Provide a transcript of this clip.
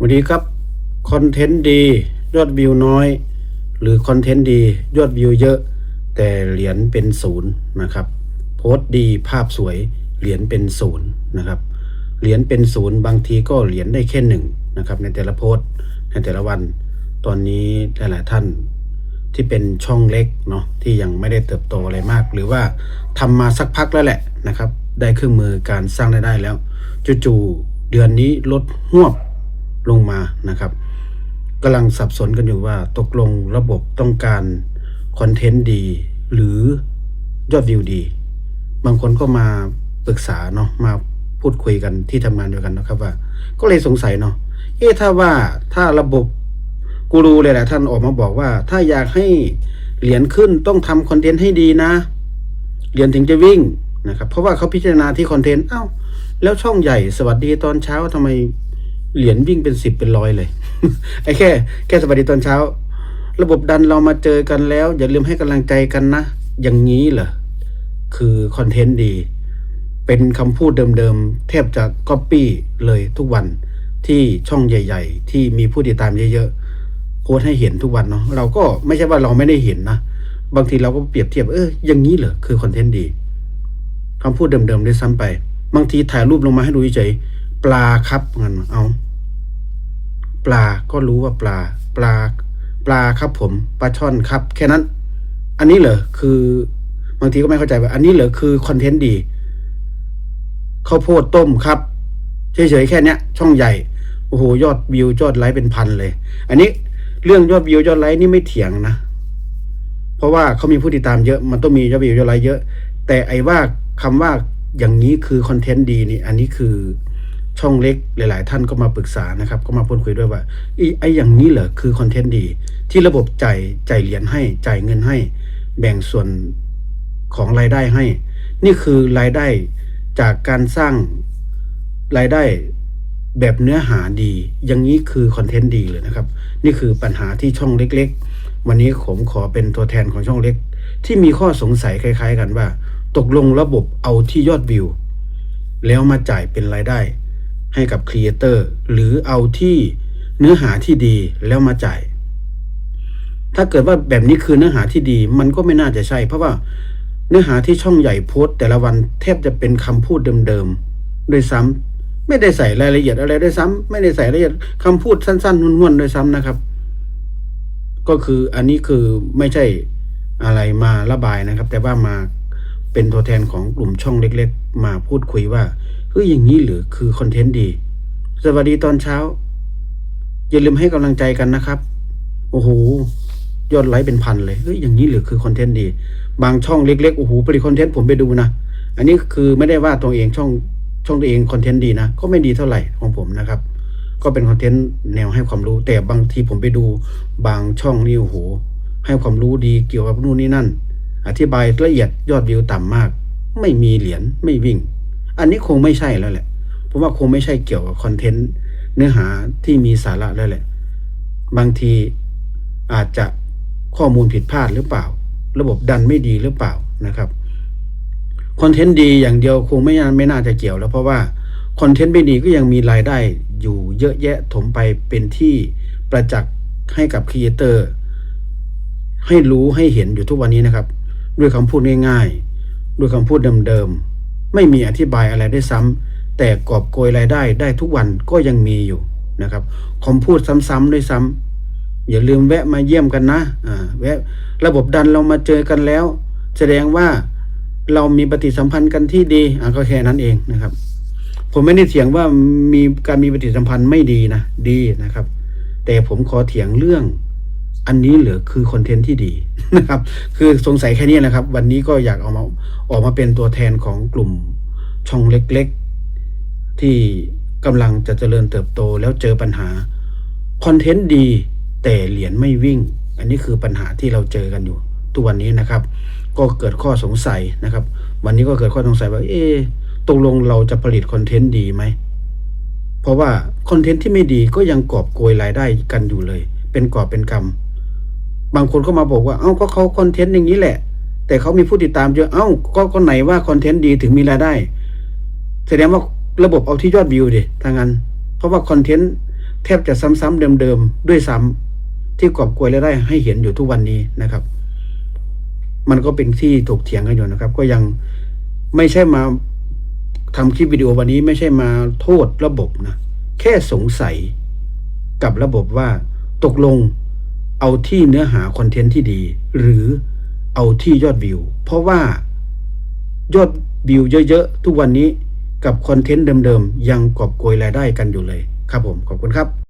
สวัสดีครับคอนเทนต์ดียอดวิวน้อย หรือคอนเทนต์ดียอดวิวเยอะ แต่เหรียญเป็นศูนย์นะครับ โพสต์ดีภาพสวย เหรียญเป็นศูนย์นะครับเหรียญเป็นศูนย์บางทีก็เหรียญได้แค่หนึ่งนะครับในแต่ละโพสต์ในแต่ละวัน ตอนนี้หลายๆท่านที่เป็นช่องเล็กเนาะที่ยังไม่ได้เติบโตอะไรมาก หรือว่าทำมาสักพักแล้วแหละนะครับ ได้เครื่องมือการสร้างรายได้แล้วจู่ๆเดือนนี้ลดหวบ ลงมานะครับกำลังสับสนกันอยู่ว่าตกลงระบบต้องการคอนเทนต์ดี หรือยอดวิวดี บางคนก็มาปรึกษาเนาะมาพูดคุยกันที่ทำงานเดียวกันนะครับว่า ก็เลยสงสัยเนาะเอ๊ะถ้าว่าถ้าระบบกูรูเลยแหละท่านออกมาบอกว่า ถ้าอยากให้เหรียญขึ้นต้องทำคอนเทนต์ให้ดีนะเหรียญถึงจะวิ่งนะครับ เพราะว่าเขาพิจารณาที่คอนเทนต์เอ้าแล้วช่องใหญ่สวัสดีตอนเช้าทำไม เหรียญวิ่งเป็นสิบเป็นร้อยเลย ไอ้แค่ แค่สวัสดีตอนเช้า ระบบดันเรามาเจอกันแล้ว อย่าลืมให้กำลังใจกันนะ อย่างนี้เหรอ คือคอนเทนต์ดี เป็นคำพูดเดิมๆ แทบจะก๊อปปี้เลยทุกวันที่ช่องใหญ่ ๆ ที่มีผู้ติดตามเยอะๆโพสให้เห็นทุกวันเนาะเราก็ไม่ใช่ว่าเราไม่ได้เห็นนะบางทีเราก็เปรียบเทียบเอออย่างนี้เหรอคือคอนเทนต์ดีคำพูดเดิมๆได้ซ้ำไป บางทีถ่ายรูปลงมาให้ดูเฉยๆ ปลาครับเงั้นเอา ปลาก็รู้ว่าปลา ปลา ปลาครับผม ปลาช่อนครับ แค่นั้น อันนี้เหรอคือบางทีก็ไม่เข้าใจว่าอันนี้เหรอคือคอนเทนต์ดีข้าวโพดต้มครับเฉยๆแค่เนี้ย ช่องใหญ่โอ้โหยอดวิวยอดไลค์เป็นพันเลย อันนี้เรื่องยอดวิวยอดไลค์นี่ไม่เถียงนะเพราะว่าเขามีผู้ติดตามเยอะมันต้องมียอดวิวยอดไลค์เยอะ แต่ไอ้ว่าคำว่าอย่างนี้คือคอนเทนต์ดีนี่ อันนี้คือ ช่องเล็กหลาย ๆ ท่านก็มาปรึกษานะครับ ก็มาพูดคุยด้วยว่าไอ้ไอ้อย่างนี้เหรอคือคอนเทนต์ดี ที่ระบบจ่ายจ่ายเหรียญให้จ่ายเงินให้ แบ่งส่วนของรายได้ให้ นี่คือรายได้จากการสร้างรายได้แบบเนื้อหาดี อย่างนี้คือคอนเทนต์ดีเลยนะครับ นี่คือปัญหาที่ช่องเล็ก ๆ วันนี้ผมขอเป็นตัวแทนของช่องเล็ก ที่มีข้อสงสัยคล้าย ๆ กันว่า ตกลงระบบเอาที่ยอดวิว แล้วมาจ่ายเป็นรายได้ ให้กับครีเอเตอร์หรือเอาที่เนื้อหาที่ดีแล้วมาจ่าย ถ้าเกิดว่าแบบนี้คือเนื้อหาที่ดีมันก็ไม่น่าจะใช่ เพราะว่าเนื้อหาที่ช่องใหญ่โพสต์แต่ละวันแทบจะเป็นคำพูดเดิมๆด้วยซ้ำไม่ได้ใส่รายละเอียดอะไรด้วยซ้ำไม่ได้ใส่รายละเอียดคำพูดสั้นๆนวลๆด้วยซ้ำนะครับ ก็คืออันนี้คือไม่ใช่อะไรมาระบายนะครับ แต่ว่ามาเป็นตัวแทนของกลุ่มช่องเล็ก ๆ มาพูดคุยว่า เฮ้ยอย่างนี้หรือคือคอนเทนต์ดี สวัสดีตอนเช้า อย่าลืมให้กำลังใจกันนะครับ โอ้โหยอดไลค์เป็นพันเลยเฮ้ยอย่างนี้หรือคือคอนเทนต์ดี บางช่องเล็กๆโอ้โหผลิตคอนเทนต์ผมไปดูนะอันนี้คือไม่ได้ว่าตัวเองช่องช่องตัวเองคอนเทนต์ดีนะก็ไม่ดีเท่าไหร่ของผมนะครับ ก็เป็นคอนเทนต์แนวให้ความรู้ แต่บางทีผมไปดูบางช่องนี่โอ้โหให้ความรู้ดีเกี่ยวกับนู่นนี่นั่น อธิบายละเอียดยอดวิวต่ำมาก ไม่มีเหรียญไม่วิ่ง อันนี้คงไม่ใช่แล้วแหละผมว่าคงไม่ใช่เกี่ยวกับคอนเทนต์เนื้อหาที่มีสาระแล้วแหละ บางทีอาจจะข้อมูลผิดพลาดหรือเปล่า ระบบดันไม่ดีหรือเปล่านะครับคอนเทนต์ดีอย่างเดียวคงไม่ไม่น่าจะเกี่ยวแล้วเพราะว่าคอนเทนต์ไม่ดีก็ยังมีรายได้อยู่เยอะแยะถมไปเป็นที่ประจักษ์ให้กับครีเอเตอร์ให้รู้ให้เห็นอยู่ทุกวันนี้นะครับ ด้วยคำพูดง่ายๆ ด้วยคำพูดเดิมๆ ไม่มีอธิบายอะไรได้ซ้ำแต่กอบโกยรายได้ได้ทุกวันก็ยังมีอยู่นะครับคำพูดซ้ำๆด้วยซ้ำอย่าลืมแวะมาเยี่ยมกันนะอ่าแวะระบบดันเรามาเจอกันแล้ว แสดงว่าเรามีปฏิสัมพันธ์กันที่ดีอะก็แค่นั้นเองนะครับ ผมไม่ได้เถียงว่ามีการมีปฏิสัมพันธ์ไม่ดีนะดีนะครับ แต่ผมขอเถียงเรื่อง อันนี้เหรือคือคอนเทนต์ที่ดี นะครับ คือสงสัยแค่นี้แหละครับ วันนี้ก็อยากเอามาออกมาเป็นตัวแทนของกลุ่มช่องเล็กๆ ที่กำลังจะเจริญเติบโตแล้วเจอปัญหาคอนเทนต์ดีแต่เหรียญไม่วิ่ง อันนี้คือปัญหาที่เราเจอกันอยู่ ทุกวันนี้นะครับ ก็เกิดข้อสงสัยนะครับ วันนี้ก็เกิดข้อสงสัยว่าเอ๊ะตกลงเราจะผลิตคอนเทนต์ดีไหมเพราะว่าคอนเทนต์ที่ไม่ดีก็ยังกอบโกยรายได้กันอยู่เลย เป็นกอบเป็นกำ บางคนก็มาบอกว่า เอ้าก็เขาคอนเทนต์อย่างนี้แหละ แต่เขามีผู้ติดตามเยอะ เอ้าก็ก็ไหนว่าคอนเทนต์ดีถึงมีรายได้ แสดงว่าระบบเอาที่ยอดวิวดิทางนั้น เพราะว่าคอนเทนต์แทบจะซ้ำๆเดิมๆด้วยซ้ำที่กอบกวยรายได้ให้เห็นอยู่ทุกวันนี้นะครับ มันก็เป็นที่ถกเถียงกันอยู่นะครับ ก็ยังไม่ใช่มาทำคลิปวิดีโอวันนี้ไม่ใช่มาโทษระบบนะ แค่สงสัยกับระบบว่าตกลง เอาที่เนื้อหาคอนเทนต์ที่ดี หรือเอาที่ยอดวิว เพราะว่ายอดวิวเยอะๆ ทุกวันนี้กับคอนเทนต์เดิมๆ ยังกอบโกยรายได้กันอยู่เลย ครับผม ขอบคุณครับ